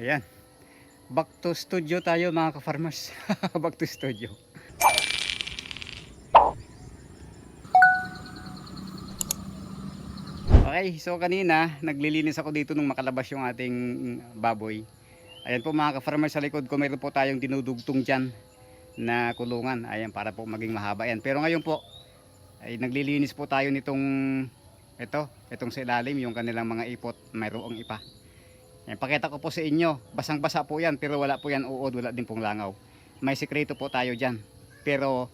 Ayan. Back to studio tayo mga ka-farmers. Back to studio. Okay, so kanina naglilinis ako dito nung makalabas yung ating baboy. Ayan po mga ka-farmers sa likod ko mayroon po tayong dinudugtong dyan na kulungan. Ayan para po maging mahaba yan. Pero ngayon po ay naglilinis po tayo nitong ito, itong sa ilalim yung kanilang mga ipot, mayroong ipa. Yan, pakita ko po sa inyo, basang-basa po yan pero wala po yan uod, wala din pong langaw. May sekreto po tayo dyan. Pero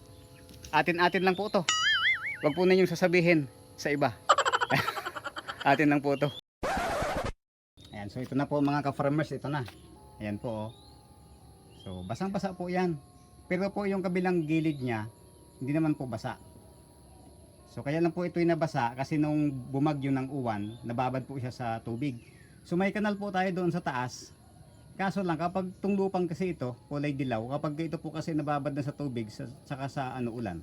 atin-atin lang po to. Huwag po ninyong sasabihin sa iba. atin lang po to. Ayan, so ito na po mga ka-farmers, ito na. Ayan po oh. So basang-basa po yan. Pero po yung kabilang gilid niya, hindi naman po basa. So kaya lang po ito nabasa kasi nung bumagyo ng uwan, nababad po siya sa tubig. So may kanal po tayo doon sa taas. Kaso lang kapag itong lupang kasi ito, kulay dilaw, kapag ito po kasi nababad na sa tubig, sa, saka sa ano ulan.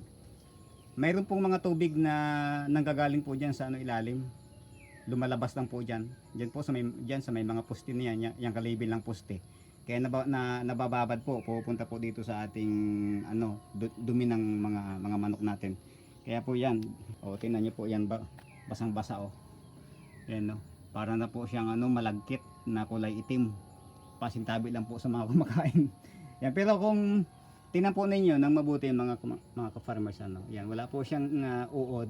Mayroon pong mga tubig na nanggagaling po diyan sa ano ilalim. Lumalabas lang po diyan. Diyan po sa may diyan sa may mga poste niyan, yan, yung kalibil ng poste. Kaya naba, na, nabababad po, pupunta po dito sa ating ano, du- dumi ng mga mga manok natin. Kaya po yan, o tingnan niyo po yan ba, basang basa o. Yan no, para na po siyang ano, malagkit na kulay itim. Pasintabi lang po sa mga kumakain. yan, pero kung tingnan po ninyo ng mabuti mga kuma- mga ka-farmers ano, yan, wala po siyang ah, uod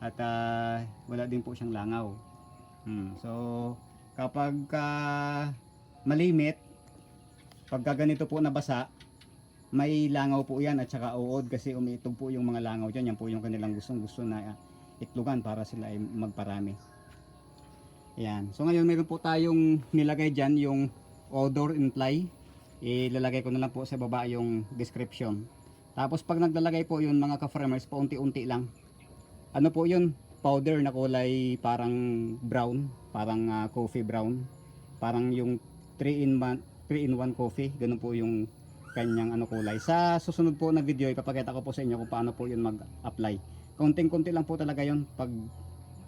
at ah, wala din po siyang langaw. Hmm, so kapag ah, malimit, pagka ganito po nabasa, may langaw po yan at saka uod kasi umiitog po yung mga langaw dyan. Yan po yung kanilang gustong gusto na uh, itlogan para sila ay magparami. Yan. So ngayon meron po tayong nilagay dyan yung odor imply. Ilalagay ko na lang po sa baba yung description. Tapos pag naglalagay po yun mga ka-farmers, paunti-unti lang. Ano po yun? Powder na kulay parang brown, parang ah, coffee brown. Parang yung 3 in 1 3 in 1 coffee, ganun po yung kanyang ano kulay. Sa susunod po na video, ipapakita ko po sa inyo kung paano po yun mag-apply. Konting-konti lang po talaga yun pag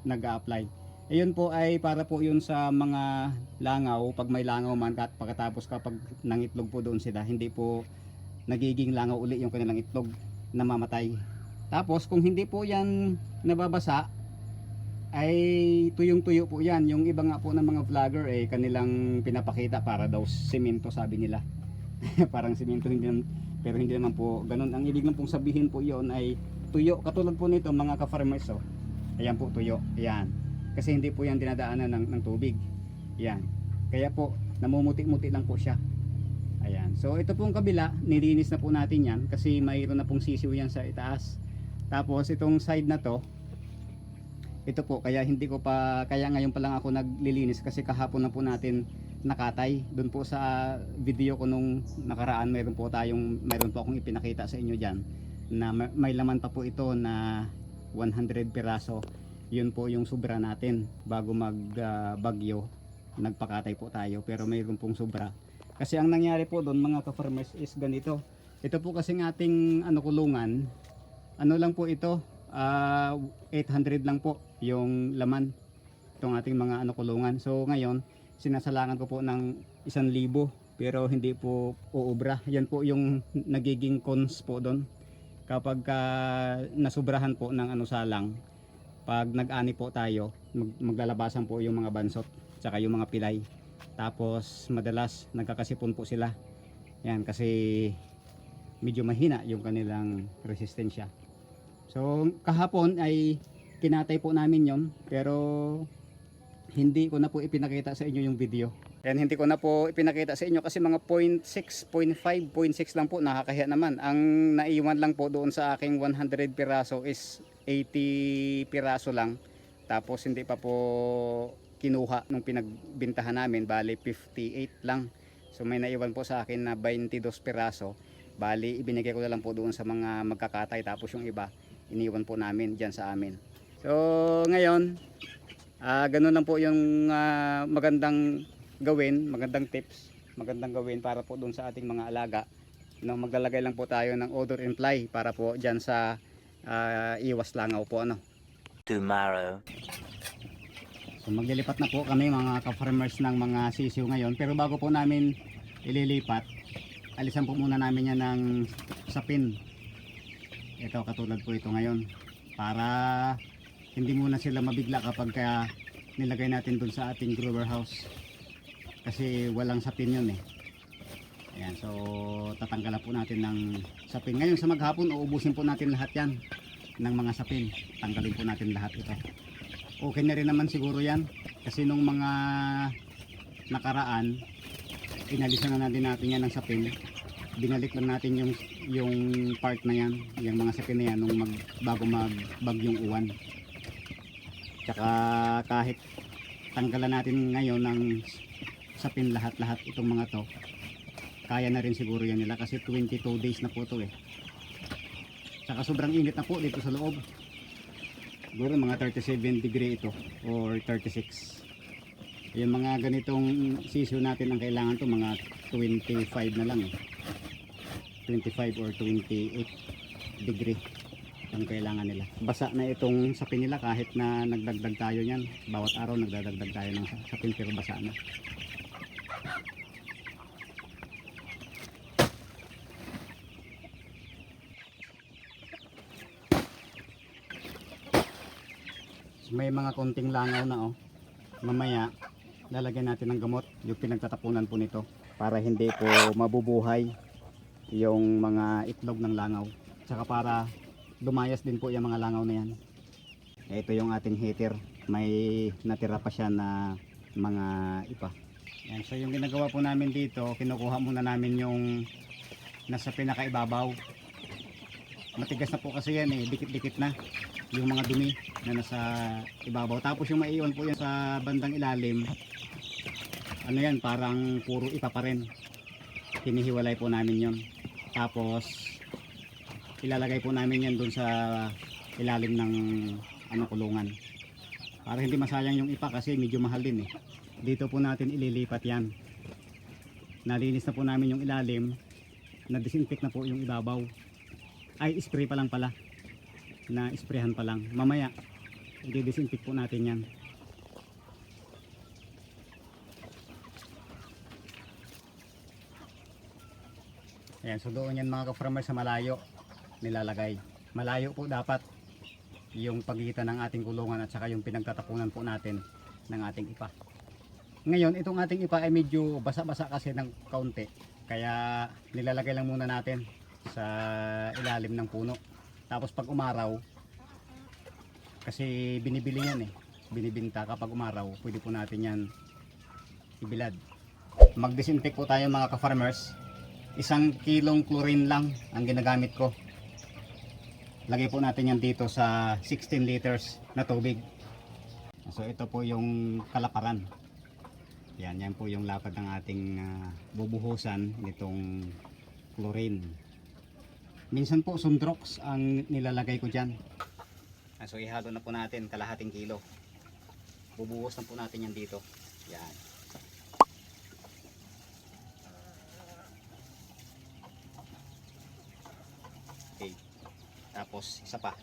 nag-a-apply. Ayun po ay para po yun sa mga langaw, pag may langaw man at pagkatapos kapag nangitlog po doon sila, hindi po nagiging langaw uli yung kanilang itlog na mamatay. Tapos kung hindi po yan nababasa, ay tuyong-tuyo po yan. Yung iba nga po ng mga vlogger eh kanilang pinapakita para daw semento sabi nila. Parang semento hindi naman, pero hindi naman po ganun. Ang ibig lang pong sabihin po yon ay tuyo. Katulad po nito mga ka-farmers oh. Ayan po tuyo. Ayan. Kasi hindi po yan dinadaanan ng, ng tubig. Ayan. Kaya po namumuti-muti lang po siya. Ayan. So ito pong kabila, nilinis na po natin yan kasi mayroon na pong sisiw yan sa itaas. Tapos itong side na to, ito po kaya hindi ko pa kaya ngayon pa lang ako naglilinis kasi kahapon na po natin nakatay doon po sa video ko nung nakaraan mayroon po tayong mayroon po akong ipinakita sa inyo diyan na may laman pa po ito na 100 piraso yun po yung sobra natin. Bago mag ah, bagyo nagpakatay po tayo. Pero mayroon pong sobra. Kasi ang nangyari po doon mga ka-farmers is ganito. Ito po kasing ating ano kulungan. Ano lang po ito? Ah 800 lang po yung laman. Itong ating mga ano kulungan. So ngayon sinasalangan ko po ng 1,000 pero hindi po uubra. Yan po yung nagiging cons po doon. Kapag ka nasubrahan po ng ano salang pag nag-ani po tayo mag, maglalabasan po yung mga bansot tsaka yung mga pilay. Tapos madalas nagkakasipon po sila. Yan kasi medyo mahina yung kanilang resistensya. So kahapon ay kinatay po namin yon pero hindi ko na po ipinakita sa inyo yung video. And hindi ko na po ipinakita sa inyo kasi mga 0.6, 0.5, 0.6 lang po nakakahiya naman. Ang naiwan lang po doon sa aking 100 piraso is 80 piraso lang. Tapos hindi pa po kinuha nung pinagbintahan namin, bali 58 lang. So may naiwan po sa akin na 22 piraso. Bali ibinigay ko na lang po doon sa mga magkakatay tapos yung iba iniwan po namin dyan sa amin. So ngayon, ah ganun lang po yung ah, magandang gawin, magandang tips, magandang gawin para po doon sa ating mga alaga. No, maglalagay lang po tayo ng odor and fly para po dyan sa ah, iwas langaw po ano. tomorrow. So maglilipat na po kami mga ka-farmers ng mga sisiw ngayon. Pero bago po namin ililipat, alisan po muna namin yan ng sapin. Ito katulad po ito ngayon. Para hindi muna sila mabigla kapag kaya nilagay natin dun sa ating grower house. Kasi walang sapin yun eh. Ayan, so tatanggalan po natin ng sapin. Ngayon sa maghapon, uubusin po natin lahat yan ng mga sapin. Tanggalin po natin lahat ito. Okay na rin naman siguro yan. Kasi nung mga nakaraan, inalisan na natin natin yan ng sapin. Binalik lang natin yung yung part na yan, yung mga sapin na yan nung mag, bago mag bagyong uwan. Tsaka kahit tanggalan natin ngayon ng sapin lahat-lahat itong mga to, kaya na rin siguro yan nila kasi 22 days na po to eh. Tsaka sobrang init na po dito sa loob. Siguro mga 37 degree ito or 36. Yung mga ganitong sisyo natin ang kailangan to mga 25 na lang eh. 25 or 28 degree ang kailangan nila. Basa na itong sapin nila kahit na nagdagdag tayo niyan. Bawat araw nagdadagdag tayo ng sapin pero basa na. May mga konting langaw na oh. Mamaya lalagyan natin ng gamot yung pinagtatapunan po nito para hindi po mabubuhay yung mga itlog ng langaw. Tsaka para lumayas din po yung mga langaw na yan. Ito yung ating heater. May natira pa siya na mga ipa. Yan. So yung ginagawa po namin dito, kinukuha muna namin yung nasa pinakaibabaw. Matigas na po kasi yan eh, dikit-dikit na yung mga dumi na nasa ibabaw. Tapos yung maiwan po yan sa bandang ilalim, ano yan, parang puro ipa pa rin. Hinihiwalay po namin yon. Tapos, ilalagay po namin yan dun sa ilalim ng ano kulungan. Para hindi masayang yung ipa kasi medyo mahal din eh. Dito po natin ililipat yan. Nalinis na po namin yung ilalim. Na-disinfect na po yung ibabaw. Ay, spray pa lang pala na isprehan pa lang. Mamaya, i-disinfect po natin yan. Ayan, so doon yan mga ka-farmer sa malayo nilalagay. Malayo po dapat yung pagitan ng ating kulungan at saka yung pinagtatapunan po natin ng ating ipa. Ngayon, itong ating ipa ay medyo basa-basa kasi ng kaunti. Kaya nilalagay lang muna natin sa ilalim ng puno. Tapos pag umaraw, kasi binibili yan eh, binibinta kapag umaraw, pwede po natin yan ibilad. Mag-disinfect po tayo mga ka-farmers. Isang kilong chlorine lang ang ginagamit ko. Lagay po natin yan dito sa 16 liters na tubig. So ito po yung kalaparan. Yan, yan po yung lapad ng ating ah, bubuhusan nitong chlorine. Minsan po sundrox ang nilalagay ko dyan. Ah, So ihalo na po natin kalahating kilo. Bubuhos na po natin yan dito. Yan. Okay. Tapos isa pa.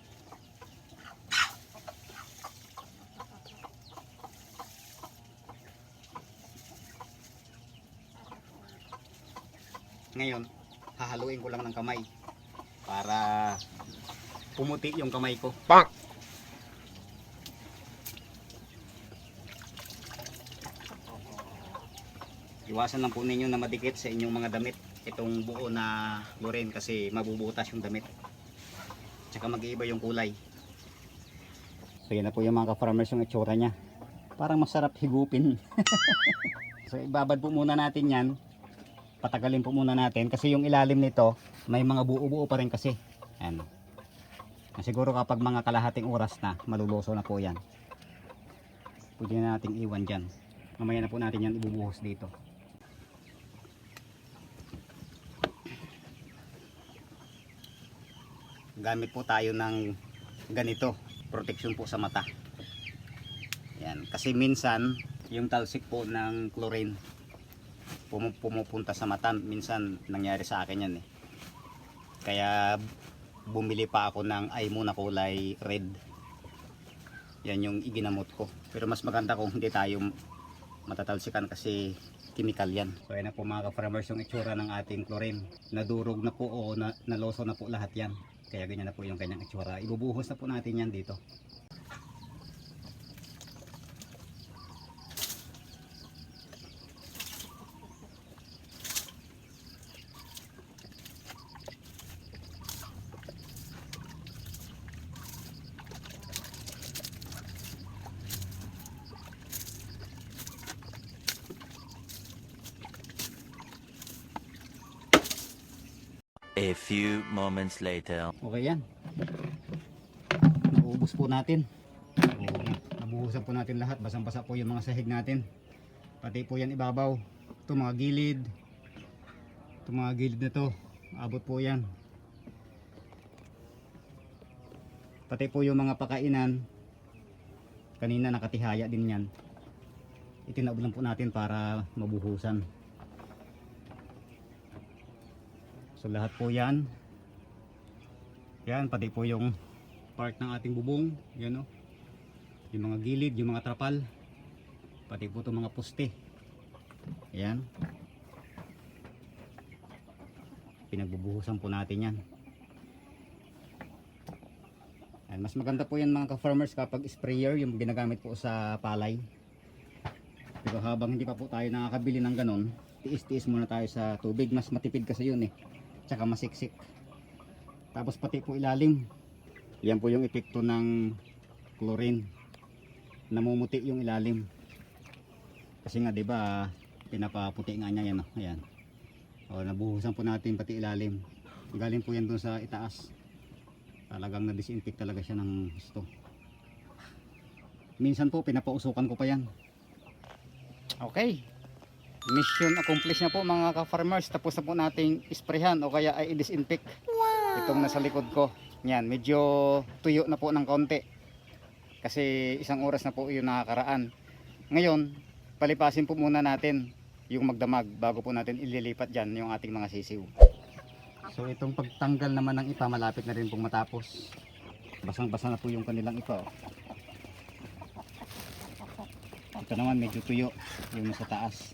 Ngayon, hahaluin ko lang ng kamay para pumuti yung kamay ko. Pak! Iwasan lang po ninyo na madikit sa inyong mga damit itong buo na loren kasi mabubutas yung damit. Tsaka mag-iiba yung kulay. So yan na po yung mga ka-farmers yung itsura niya. Parang masarap higupin. so ibabad po muna natin yan. Patagalin po muna natin kasi yung ilalim nito may mga buo-buo pa rin kasi. Ayan. Na siguro kapag mga kalahating oras na maluluso na po yan. Pwede na nating iwan dyan. Mamaya na po natin yan ibubuhos dito. Gamit po tayo ng ganito. Protection po sa mata. Yan. Kasi minsan yung talsik po ng chlorine pumupunta sa mata. Minsan nangyari sa akin yan eh. Kaya bumili pa ako ng eye mo na kulay red Yan yung iginamot ko. Pero mas maganda kung hindi tayo matatalsikan kasi chemical yan. So ayan na po mga ka-farmers yung itsura ng ating chlorine. Nadurog na po o na, naloso na po lahat yan. Kaya ganyan na po yung kanyang itsura. Ibubuhos na po natin yan dito. A few moments later. Okay yan. Naubos po natin. Nabuhusan po natin lahat. Basang-basa po yung mga sahig natin. Pati po yan ibabaw. Ito mga gilid. Ito mga gilid na to. Abot po yan. Pati po yung mga pakainan. Kanina nakatihaya din yan. Itinaob lang po natin para mabuhusan. So lahat po yan yan, pati po yung part ng ating bubong, yan o. Yung mga gilid, yung mga trapal. Pati po itong mga poste. Yan. Pinagbubuhusan po natin yan. Yan, mas maganda po yan mga ka-farmers kapag sprayer yung ginagamit po sa palay. Pero habang hindi pa po tayo nakakabili ng ganon, tiis-tiis muna tayo sa tubig. Mas matipid kasi yun eh. Tsaka masiksik. Tapos pati po ilalim. Yan po yung epekto ng chlorine. Namumuti yung ilalim. Kasi nga 'di ba, pinapaputi nga niya yan, oh. ayan. O nabuhusan po natin pati ilalim. Galing po yan doon sa itaas. Talagang na-disinfect talaga siya ng gusto. Minsan po pinapausukan ko pa yan. Okay. Mission accomplished na po mga ka-farmers. Tapos na po nating isprehan o kaya ay i-disinfect itong nasa likod ko. Yan medyo tuyo na po ng konti. Kasi isang oras na po yung nakakaraan. Ngayon palipasin po muna natin yung magdamag bago po natin ililipat dyan yung ating mga sisiw. So itong pagtanggal naman ng ipa malapit na rin pong matapos. Basang basa na po yung kanilang ipa oh. ito naman medyo tuyo yung nasa taas